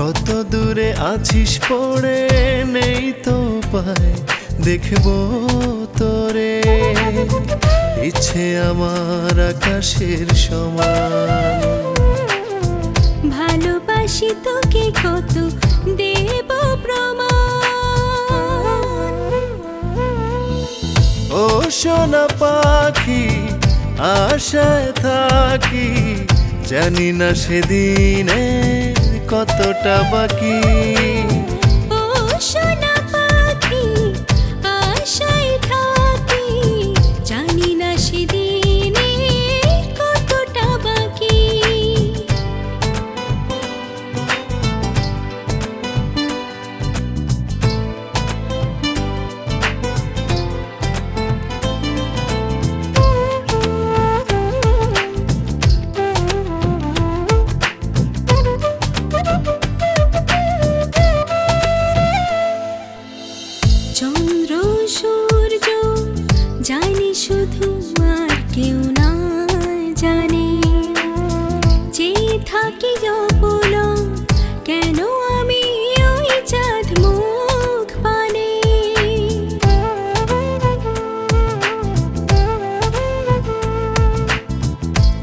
দূরে আছিস পড়ে নেই তো পায়। দেখব তোরে। ইচ্ছে আমার আকাশের সমান। ভালোবাসি তোকে কত দেব প্রমাণ। ও সোনা পাখি আশায় থাকি জানি না সেদিনে কতটা বাকি?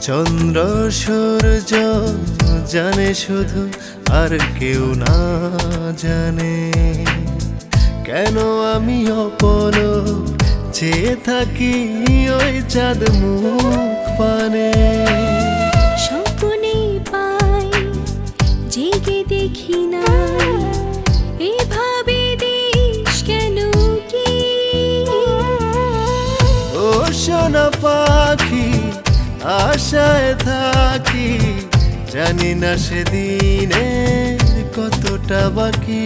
চন্দ্র সূর্য জানে শুধু আর কেউ না জানে। কেন আমি অপল চেয়ে থাকি ওই চাঁদ মুখ পানে? স্বপ্নে পাই জেগে দেখি না। এভাবে দেশ কেন কি? ও সোনা পাখি আশায় থাকি জানি না সেদিনে কতটা বাকি।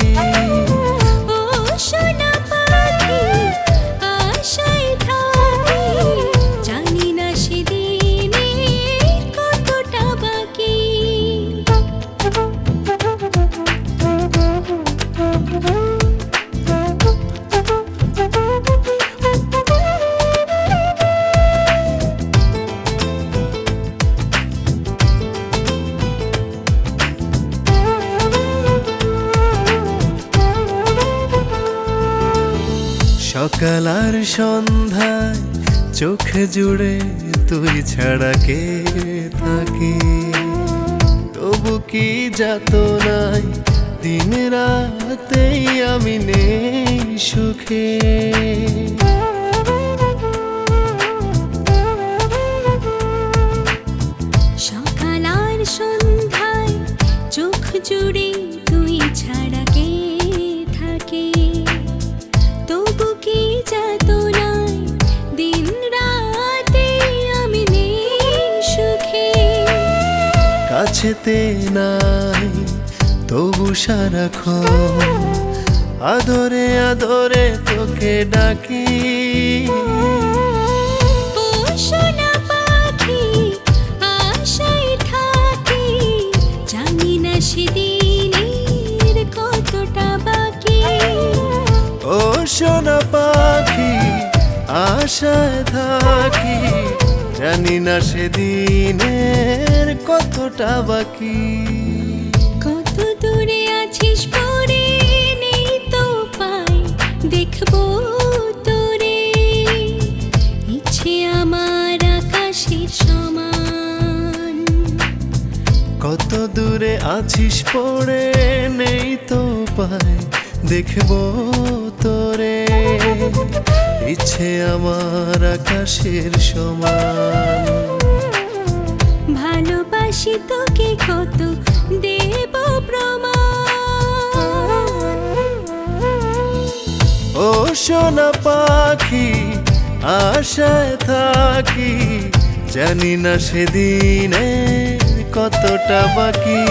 সকাল সন্ধ্যায় চোখ জুড়ে তুই ছাড়া কে থাকে? তবু কি যাত নাই দিন রাতেই আমি নেই সুখে? সকাল আর সন্ধ্যায় চোখ জুড়ে তুই ছাড়া কে কাছেতে নাই তবু সারাক্ষণ আদরে আদরে তোকে ডাকি। সোনা পাখি আশায় থাকি জানি না সেদিনের কতটা বাকি। কত দূরে আছিস পরে নেই তো পাই। দেখব তোরে। ইচ্ছে আমার আকাশের সমান। কত দূরে আছিস পড়ে নেই তো পায় দেখব তোরে। ইচ্ছে আমার আকাশের সমান। ভালোবাসি তোকে কত দেব প্রমাণ। ও সোনা পাখি আশায় থাকি জানি না সেদিনে কতটা বাকি।